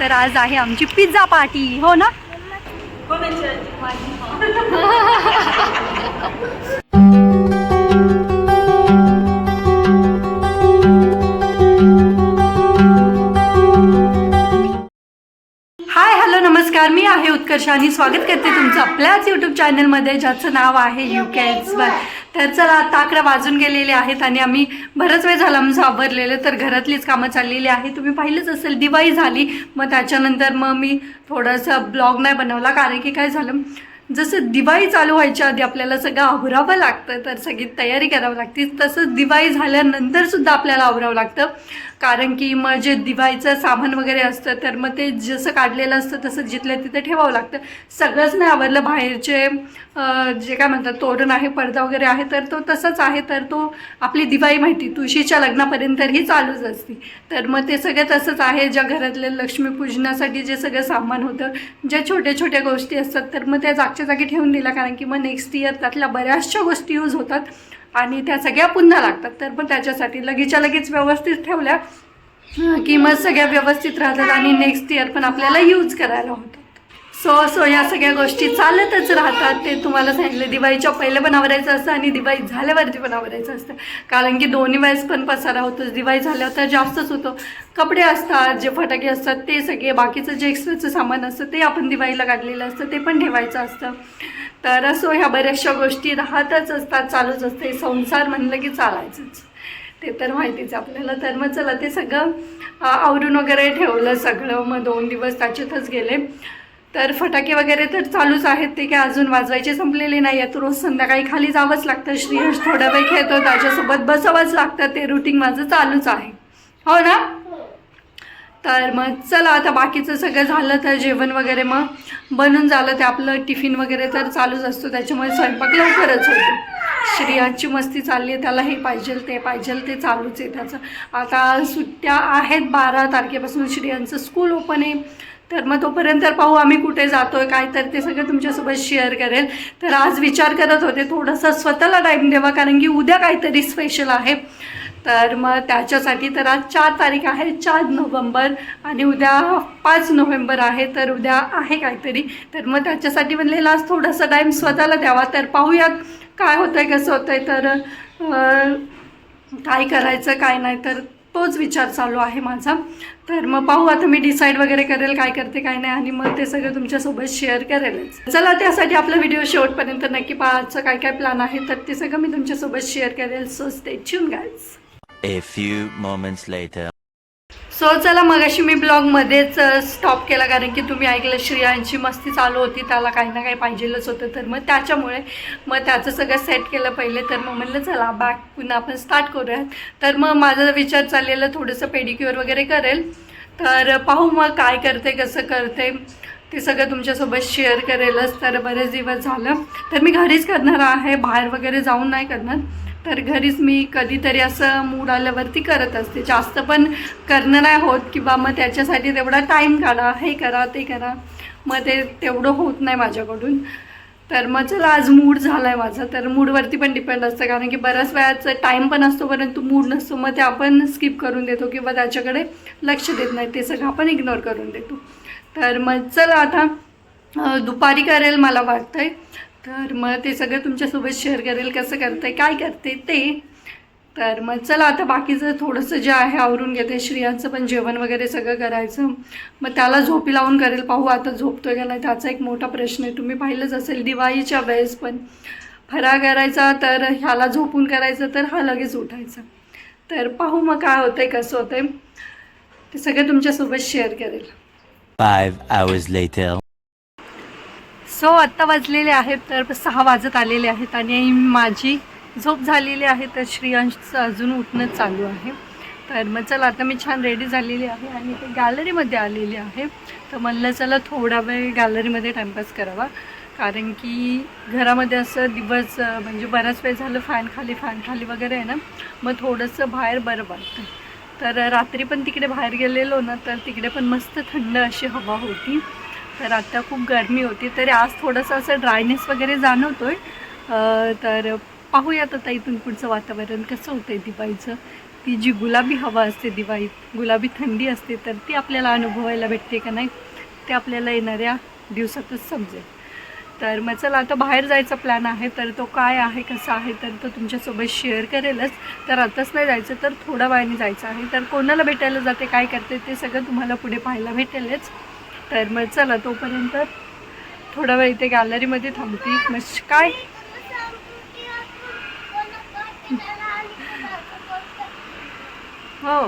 तर आज आहे आमची पिझ्झा पार्टी हो ना? हाय हॅलो नमस्कार. मी आहे उत्कर्ष आणि स्वागत करते तुमचं आपल्याच यूट्यूब चॅनलमध्ये ज्याचं नाव आहे यू कॅट्स बाय तर चला आता वाजून गेलेले आहेत आणि आम्ही बरंच वेळ झाला आमचं आवरलेलं तर घरातलीच कामं चाललेली आहे तुम्ही पाहिलंच असेल दिवाळी झाली. मग त्याच्यानंतर मग मी थोडंसं ब्लॉग नाही बनवला कारण की काय झालं जसं दिवाळी चालू व्हायच्या आधी आपल्याला सगळं आवरावं लागतं तर सगळी तयारी करावी लागते. तसंच दिवाळी झाल्यानंतरसुद्धा आपल्याला आवरावं लागतं. कारण की मग जे दिवाळीचं सामान वगैरे असतं तर मग ते जसं काढलेलं असतं तसं जिथलं तिथं ठेवावं लागतं. सगळंच नाही आवडलं बाहेरचे जे काय म्हणतात तोरण आहे पडदा वगैरे आहे तर तो तसंच आहे. तर तो आपली दिवाळी माहिती तुळशीच्या लग्नापर्यंत ही चालूच असते. तर मग ते सगळं तसंच आहे. ज्या घरातल्या लक्ष्मीपूजनासाठी जे सगळं सामान होतं ज्या छोट्या छोट्या गोष्टी असतात तर मग त्या जागच्या जागी ठेवून दिल्या. कारण की मग नेक्स्ट इयर त्यातल्या बऱ्याचशा गोष्टी यूज होतात. आणि त्या सगळ्या पुन्हा लागतात. तर मग त्याच्यासाठी लगेचच्या लगेच व्यवस्थित ठेवल्या. की मग सगळ्या व्यवस्थित राहतात आणि नेक्स्ट इयर पण आपल्याला यूज करायला होतं. सो सो या सगळ्या गोष्टी चालतच राहतात. ते तुम्हाला सांगितलं दिवाळीच्या पहिले पण आवरायचं असतं आणि दिवाळी झाल्यावरती पण आवरायचं असतं. कारण की दोन्ही वेळेस पण पसारा होतोच दिवाळी झाल्यावर तर जास्तच होतो. कपडे असतात जे फटाके असतात ते सगळे बाकीचं जे एक्स्ट्राचं सामान असतं ते आपण दिवाळीला काढलेलं असतं ते पण ठेवायचं असतं. तर असो ह्या बऱ्याचशा गोष्टी राहतच असतात चालूच असते. संसार म्हणलं की चालायचंच. ते तर माहितीच आपल्याला. तर मग चला ते सगळं आवरून वगैरे ठेवलं सगळं. मग दोन दिवस त्याच्यातच गेले. तर फटाके वगैरे तर चालूच आहेत ते काय अजून वाजवायचे संपलेले नाही आहेत रोज संध्याकाळी खाली जावंच लागतं. श्रीहर्ष थोडा वेळ खेळतो त्याच्यासोबत बसावंच लागतं. ते रुटीन माझं चालूच आहे. हो ना? तर मग चला आता बाकीचं सगळं झालं तर जेवण वगैरे मग बनून झालं ते आपलं टिफिन वगैरे तर चालूच असतो. त्याच्यामुळे स्वयंपाक लवकरच होतो. श्रियांची मस्ती चालली आहे त्याला हे पाहिजे ते पाहिजे ते चालूच आहे त्याचं. आता सुट्ट्या आहेत बारा तारखेपासून. श्रियांचं स्कूल ओपन आहे. तर मग तोपर्यंत पाहू आम्ही कुठे जातो आहे काय तर ते सगळं तुमच्यासोबत शेअर करेल तर आज विचार करत होते थोडंसं स्वतःला टाईम द्यावा कारण की उद्या काहीतरी स्पेशल आहे. तर मग त्याच्यासाठी तर आज चार तारीख आहे चार नोव्हेंबर आणि उद्या पाच नोव्हेंबर आहे तर उद्या आहे काहीतरी. तर मग त्याच्यासाठी म्हणलेला आज थोडासा टाईम स्वतःला द्यावा. तर पाहूयात काय होतं आहे कसं होतं आहे तर काय करायचं काय नाही. तर तोच विचार चालू आहे माझा. तर मग पाहू आता मी डिसाईड वगैरे करेल काय करते काय नाही आणि मग ते सगळं तुमच्यासोबत शेअर करेलच. चला त्यासाठी आपला व्हिडिओ शेवटपर्यंत नक्की पाहायचं काय काय प्लॅन आहे तर ते सगळं मी तुमच्यासोबत शेअर करेल. So stay tune guys A few moments later. So चला मग अशी मी ब्लॉगमध्येच स्टॉप केला कारण की तुम्ही ऐकलं श्रियांची मस्ती चालू होती त्याला काही ना काही पाहिजेलच होतं. तर मग त्याच्यामुळे मग त्याचं सगळं सेट केलं पहिले. तर मग म्हणलं चला बॅक पुन्हा आपण स्टार्ट करूयात. तर मग माझा विचार चाललेला थोडंसं पेडिक्युअर वगैरे करेल. तर पाहू मग काय करते कसं करते. ते सगळं तुमच्यासोबत शेअर करेलच. तर बरेच दिवस झालं. तर मी घरीच करणार आहे बाहेर वगैरे जाऊन नाही करणार. तर घरीच मी कधीतरी असं मूड आल्यावरती करत असते. जास्त पण करणं नाही होत किंवा मग त्याच्यासाठी तेवढा टाईम काढा हे करा ते करा. मग ते तेवढं होत नाही माझ्याकडून. तर मग चला आज मूड झाला आहे माझा. तर मूडवरती पण डिपेंड असतं. कारण की बऱ्याच वेळाचं टाईम पण असतो परंतु मूड नसतो. मग ते आपण स्किप करून देतो किंवा त्याच्याकडे लक्ष देत नाही. ते सगळं आपण इग्नोर करून देतो. तर मग चला आता दुपारी करेल मला वाटतं आहे तर मग ते सगळं तुमच्यासोबत शेअर करेल कसं करते काय करते ते. तर मग चला आता बाकीचं थोडंसं जे आहे आवरून घेते. श्रियांचं पण जेवण वगैरे सगळं करायचं. मग त्याला झोपी लावून करेल. पाहू आता झोपतोय का नाही त्याचा एक मोठा प्रश्न आहे. तुम्ही पाहिलंच असेल दिवाळीच्या वेळेस पण. फरा करायचा तर ह्याला झोपून करायचं तर हा लगेच उठायचा. तर पाहू मग काय होतंय कसं होतंय. ते सगळं तुमच्यासोबत शेअर करेल. Five. सो आत्ता वाजलेले आहेत तर सहा वाजत आलेले आहेत आणि माझी झोप झालेली आहे तर श्रियांशचं अजून उठणं चालू आहे. तर मग चला आता मी छान रेडी झालेली आहे आणि ते गॅलरीमध्ये आलेली आहे. तर म्हणलं चला थोडा वेळ गॅलरीमध्ये टाईमपास करावा. कारण की घरामध्ये असं दिवस म्हणजे बराच वेळ झालं फॅन खाली फॅन खाली वगैरे आहे ना मग थोडंसं बाहेर बरं वाटतं. तर रात्री पण तिकडे बाहेर गेलेलो ना तर तिकडे पण मस्त थंड अशी हवा होती. तर आत्ता खूप गरमी होती तरी आज थोडंसं असं ड्रायनेस वगैरे जाणवतोय. आहे तर पाहूयात आता इथून पुढचं वातावरण कसं होतं आहे दिवाळीचं. ती जी गुलाबी हवा असते दिवाळीत गुलाबी थंडी असते तर ती आपल्याला अनुभवायला भेटते का नाही ते आपल्याला येणाऱ्या दिवसातच समजेल. तर मग चला आता बाहेर जायचा प्लॅन आहे तर तो काय आहे कसा आहे तर तो तुमच्यासोबत शेअर करेलच. तर आताच नाही जायचं तर थोड्या वेळाने जायचं आहे. तर कोणाला भेटायला जाते काय करते ते सगळं तुम्हाला पुढे पाहायला भेटेलच. तर मग चला तोपर्यंत थोडा वेळ इथे गॅलरीमध्ये थांबती. मग काय? हो.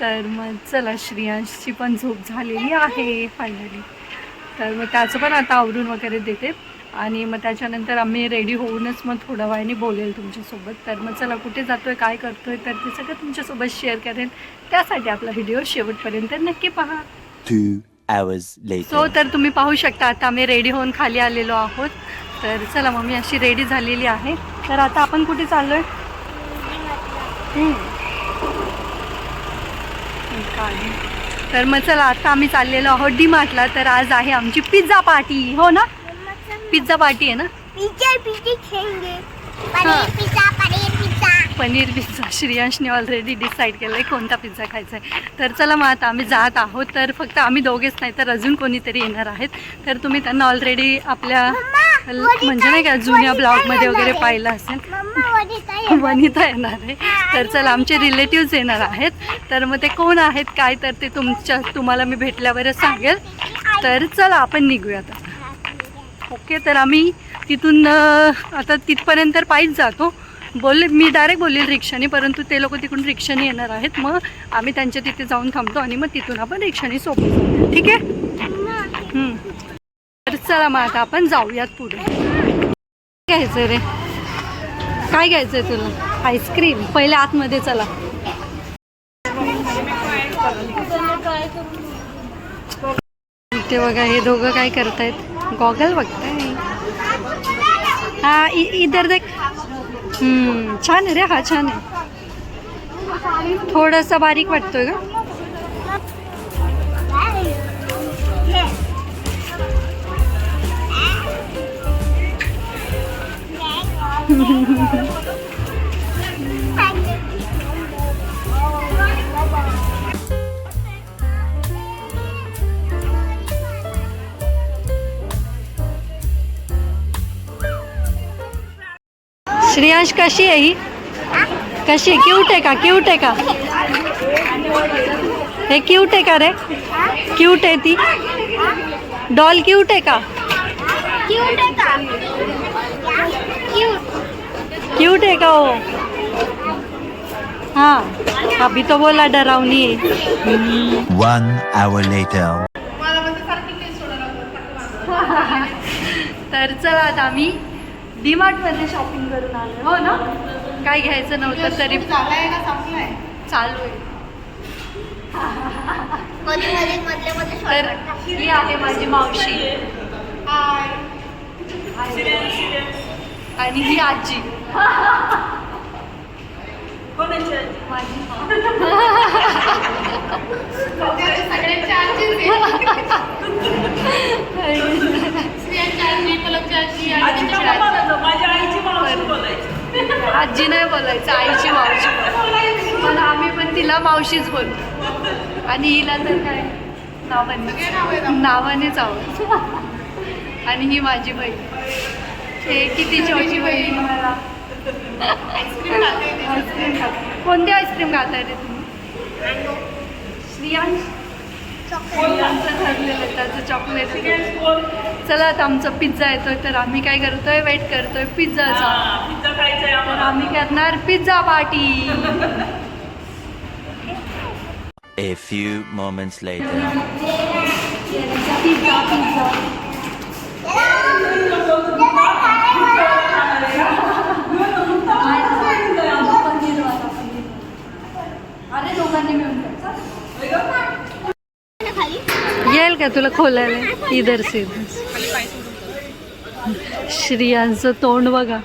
तर मग चला श्रियांशची पण झोप झालेली आहे फायनली तर मग त्याचं पण आता आवरून वगैरे देते. आणि मग त्याच्यानंतर आम्ही रेडी होऊनच मग थोड्या वेळाने बोलेल तुमच्यासोबत. तर मग चला कुठे जातोय काय करतोय तर ते सगळं तुमच्यासोबत शेअर करेन त्यासाठी आपला व्हिडिओ शेवटपर्यंत नक्की पहा. Two hours so. तर तुम्ही पाहू शकता आता आम्ही रेडी होऊन खाली आलेलो आहोत तर चला मग मी अशी रेडी झालेली आहे तर आता आपण कुठे चाललोय हम्म. काय? तर मग चला आता आम्ही चाललेलो आहोत डी मार्टला तर आज आहे आमची पिझ्झा पार्टी हो ना पिझ्झा पार्टी आहे ना. पनीर पिज्जा पनीर पिझ्झा श्रेयांशने ऑलरेडी डिसाईड केलं आहे कोणता पिझ्झा खायचा आहे तर चला मग आता आम्ही जात आहोत. तर फक्त आम्ही दोघेच नाही तर अजून कोणीतरी येणार आहेत. तर तुम्ही त्यांना ऑलरेडी आपल्या म्हणजे नाही का जुन्या ब्लॉगमध्ये वगैरे पाहिलं असेल. वनिता येणार आहे. तर चला आमचे रिलेटिव्ज येणार आहेत. तर मग ते कोण आहेत काय तर ते तुमच्या तुम्हाला मी भेटल्यावरच सांगेल. तर चला आपण निघूया आता. ओके तर आम्ही तिथून आता तिथपर्यंत पायीच जातो. बोलले मी डायरेक्ट बोलेल रिक्षाने परंतु ते लोक तिकडून रिक्षाने येणार आहेत. मग आम्ही त्यांच्या तिथे जाऊन थांबतो आणि मग तिथून आपण रिक्षाने सोपू ठीक आहे? तर चला मग आता आपण जाऊयात पुढे. काय घ्यायचं रे? काय घ्यायचं आहे तुला? आईस्क्रीम. पहिले आतमध्ये चला. ते बघा हे दोघं काय करतायत? गॉगल बघताय. हा इधर देख. हम्म, छान आहे रे हा छान आहे. थोडस बारीक वाटतोय का कशी आहे ही? कशी? क्यूट आहे का? क्यूट आहे का? हे क्यूट आहे का रे? क्यूट आहे ती. डॉल क्यूट आहे का? क्यूट है का? क्यूट क्यूट है का वो हाँ. अभी तो बोला डरावनी. है One hour later. तर चला आता आम्ही डीमार्टमध्ये शॉपिंग करून आलो हो ना? काय घ्यायचं नव्हतं तरी. चालू आहे. मधले मध्ये तर ही आहे माझी मावशी. आणि ही आजी. माझी आजी नाही बोलायचं आईची मावशी. पण आम्ही पण तिला मावशीच बोलतो आणि हिला तर काय? नावाने नावानेच आहोत. आणि ही माझी बहीण. हे किती छोटी बहीण मला. आईस्क्रीम खाते कोणती आईस्क्रीम खाताय रे तुम्ही? श्रियांश? आमचं ठरलेलं आहे त्याचं चॉकलेट चला आता आमचा पिझ्झा येतोय तर आम्ही काय करतोय? वेट करतोय पिझ्झाचा तर आम्ही करणार pizza party A few moments later. Pizza pizza अरे दोघांनी मिळून खायचा. येईल का तुला खोलायला? इधर से इधर. श्रियांचं तोंड बघा.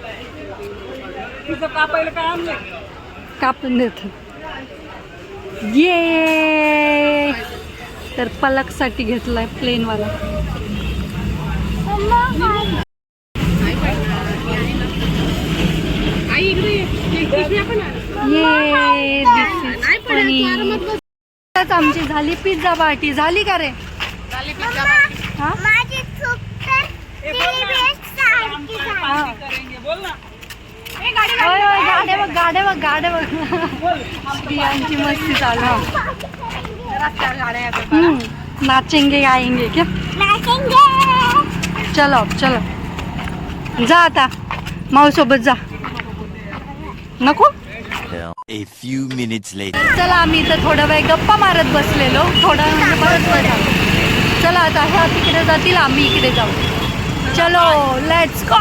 कापून देतात ये तर पलकसाठी घेतलाय प्लेनवाला. ये. आमची झाली पिझ्झा पार्टी. झाली का रे? हा? माझी चूक तर ती बेस्ट सारखी झाली. हा. होय, होय, गाड्या बघ गाड्या बघ गाड्या बघ स्त्रियांची मस्ती चालू आहे. हम्म, नाचेंगे गाएंगे क्या नाचेंगे. चलो चलो जा आता माऊ सोबत जा नको A few minutes later. चला आम्ही इथं थोडा वेळ गप्पा मारत बसलेलो थोडा वेळ म्हणजे वेळ झालं चला आता ह्या तिकडे जातील आम्ही इकडे जाऊ. चलो let's go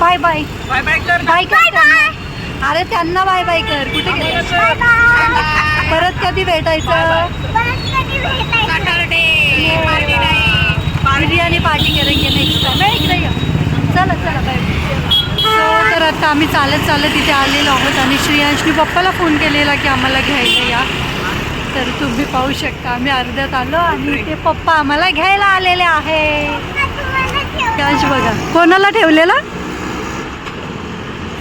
bye bye bye bye कर. बाय कर अरे त्यांना बाय बाय कर. कुठे गेले? Bye bye. परत कधी भेटायचं? परत कधी भेटायचं? बिर्याणी पार्टी करेंगे नेक्स्ट टाइम इकडे या चला चला बाय तर आता आम्ही चालत चालत इथे आलेलो आहोत आणि श्रेयांशनी पप्पाला फोन केलेला की आम्हाला घ्यायला या. तर तुम्ही पाहू शकता आम्ही अर्ध्यात आलो आणि ते पप्पा आम्हाला घ्यायला आलेले आहे. कॅश बघा. कोणाला ठेवलेला?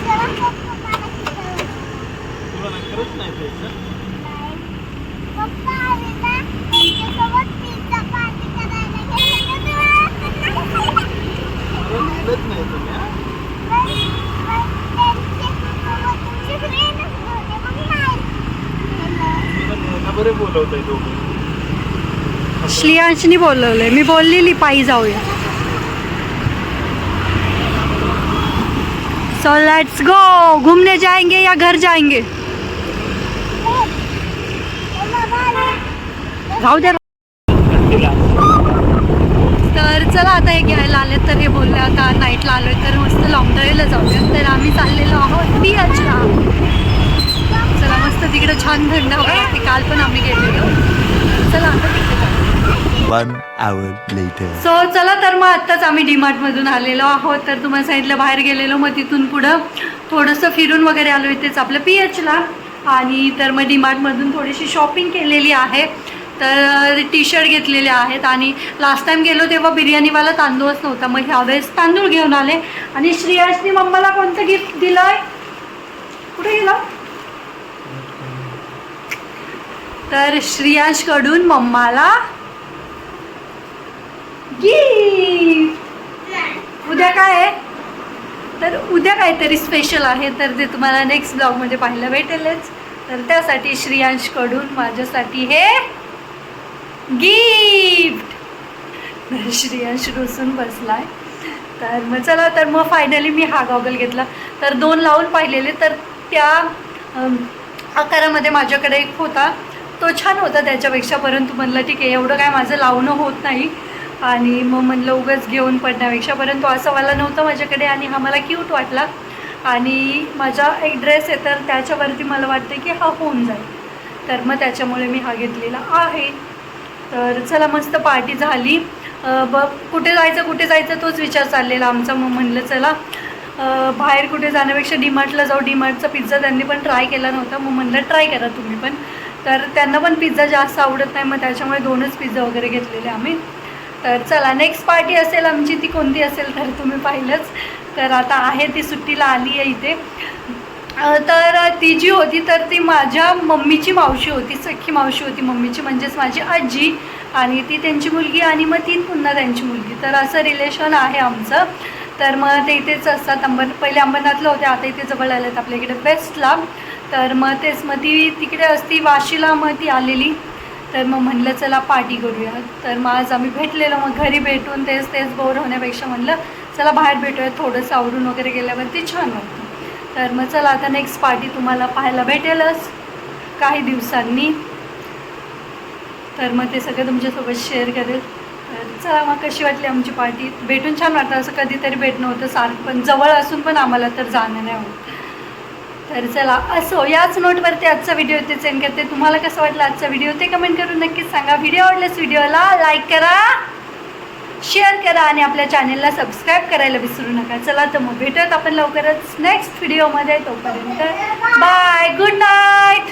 तेव्हा पप्पा मला ठेवलं. पप्पा आले ना, त्यांच्यासोबत pizza party करायला गेले तर तेव्हा त्यांना बरे बोलवताय दोघे. श्लियांशनी बोलवलंय. मी बोललेली पायी जाऊया. सो लेट्स गो घूमने जाएंगे या घर जाएंगे जाऊ द्या तर चला आता हे घ्यायला आले तर हे बोलले आता नाईटला आलोय तर मस्त लॉंग ड्राईव्हला जाऊया. तर आम्ही चाललेलो आहोत बीचला चला मस्त तिकडे छान थंड लागते काल पण आम्ही गेलेलो. चला आता तिकडे. सो चला तर मग आत्ताच आम्ही डीमार्टमधून आलेलो आहोत. तर तुम्हाला सांगितलं बाहेर गेलेलो मग तिथून पुढं थोडंसं फिरून वगैरे आलो इथेच आपलं पी एचला. आणि तर मग डीमार्टमधून थोडीशी शॉपिंग केलेली आहे. तर टी शर्ट घेतलेले आहेत. आणि लास्ट टाईम गेलो तेव्हा बिर्याणीवाला तांदूळच नव्हता. मग ह्यावेळेस तांदूळ घेऊन आले. आणि श्रेयासनी मम्माला कोणतं गिफ्ट दिलंय? कुठे गेला? तर श्रियाशकडून मम्माला गिफ्ट उद्या काय आहे? तर उद्या काहीतरी स्पेशल आहे तर ते तुम्हाला नेक्स्ट ब्लॉगमध्ये पाहायला भेटेलच. तर त्यासाठी श्रियांशकडून माझ्यासाठी हे गिफ्ट तर श्रियांश रुसून बसलाय. तर मग चला तर मग फायनली मी हा गॉगल घेतला. तर दोन लावून पाहिलेले तर त्या आकारामध्ये माझ्याकडे एक होता. तो छान होता त्याच्यापेक्षा परंतु म्हणलं ठीक आहे एवढं काय माझं लावणं होत नाही. आणि मग म्हणलं उगाच घेऊन पडण्यापेक्षा. परंतु असं मला नव्हतं माझ्याकडे आणि हा मला क्यूट वाटला. आणि माझा एक ड्रेस आहे तर त्याच्यावरती मला वाटतं की हा होऊन जाईल. तर मग त्याच्यामुळे मी हा घेतलेला आहे. तर चला मस्त पार्टी झाली. ब कुठे जायचं कुठे जायचं तोच विचार चाललेला आमचा. मग म्हणलं चला बाहेर कुठे जाण्यापेक्षा डीमार्टला जाऊ. डीमार्टचा पिझ्झा त्यांनी पण ट्राय केला नव्हता. मग म्हणलं ट्राय करा तुम्ही पण. तर त्यांना पण पिझ्झा जास्त आवडत नाही मग त्याच्यामुळे दोनच पिझ्झा वगैरे घेतलेले आम्ही. तर चला नेक्स्ट पार्टी असेल आमची ती कोणती असेल तर तुम्ही पाहिलंच. तर आता आहे ती सुट्टीला आली आहे इथे. तर ती जी होती तर ती माझ्या मम्मीची मावशी होती सख्खी मावशी होती मम्मीची म्हणजेच माझी आजी आणि ती त्यांची मुलगी आणि मग ती पुन्हा त्यांची मुलगी. तर असं रिलेशन आहे आमचं. तर मग ते इथेच असतात अंबर पहिले अंबरनाथला होते आता इथे जवळ आलेत आपल्या इकडे बेस्टला तर मग तेच मग ती तिकडे असती वाशीला मग ती आलेली. तर मग म्हणलं चला पार्टी करूया. तर मग आज आम्ही भेटलेलो मग घरी भेटून तेच तेच बोर होण्यापेक्षा म्हणलं चला बाहेर भेटूया थोडंसं आवरून वगैरे गेल्यावरती छान वाटतं. तर मग चला आता नेक्स्ट पार्टी तुम्हाला पाहायला भेटेलच काही दिवसांनी. तर मग ते सगळं तुमच्यासोबत शेअर करेल. तर चला मग कशी वाटली आमची पार्टी भेटून छान वाटतं असं कधीतरी भेटणं होतं सारखं पण जवळ असून पण आम्हाला तर जाणं नाही होतं. तर चला असो याच नोटवरती आजचा व्हिडिओ ते सेंड करते तुम्हाला कसं वाटलं आजचा व्हिडिओ ते कमेंट करून नक्कीच सांगा. व्हिडिओ आवडल्यास व्हिडिओला लाईक करा शेअर करा आणि आपल्या चॅनेलला सबस्क्राईब करायला विसरू नका. चला तर मग भेटत आपण लवकरच नेक्स्ट व्हिडिओमध्ये तोपर्यंत बाय गुड नाईट